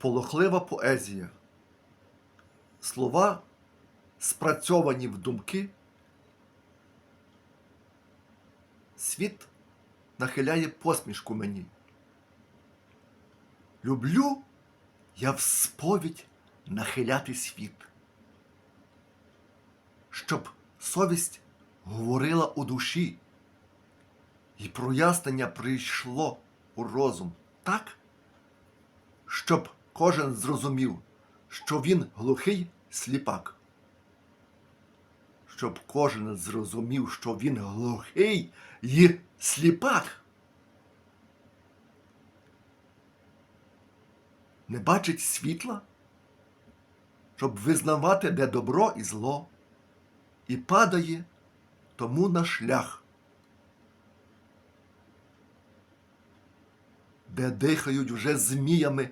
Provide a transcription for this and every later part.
полохлива поезія. Слова, спрацьовані в думки. Світ нахиляє посмішку мені. Люблю я в сповідь нахиляти світ, щоб совість говорила у душі, і прояснення прийшло у розум так, щоб кожен зрозумів, що він глухий сліпак. Щоб кожен зрозумів, що він глухий і сліпак. Не бачить світла, щоб визнавати, де добро і зло, і падає тому на шлях, де дихають вже зміями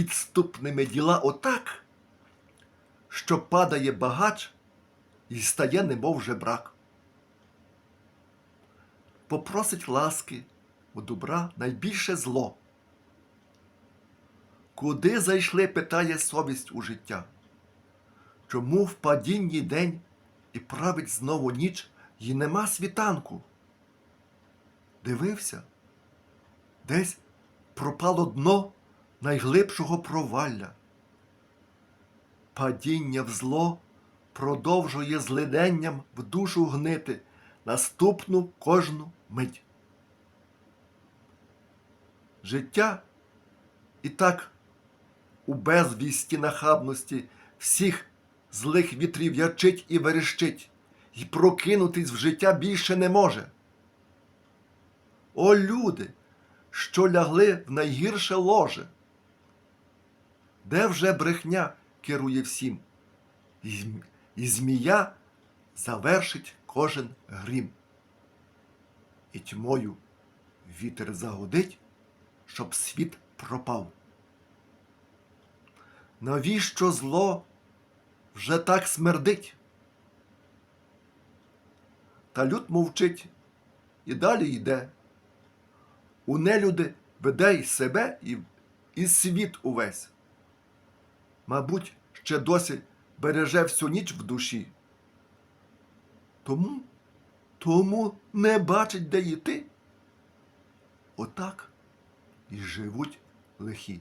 підступними діла отак, що падає багач і стає немов жебрак. Попросить ласки у добра найбільше зло. Куди зайшли, питає совість у життя? Чому в падінні день і править знову ніч, і нема світанку? Дивився, десь пропало дно найглибшого провалля. Падіння в зло продовжує злиденням в душу гнити наступну кожну мить. Життя і так у безвісті нахабності всіх злих вітрів ячить і верещить, і прокинутись в життя більше не може. О, люди, що лягли в найгірше ложе, де вже брехня керує всім, і, змія завершить кожен грім. І тьмою вітер загудить, щоб світ пропав. Навіщо зло вже так смердить? Та люд мовчить і далі йде. У нелюди веде й себе і, і світ увесь. Мабуть, ще досі береже всю ніч в душі. Тому, тому не бачить, де йти. Отак і живуть лихі.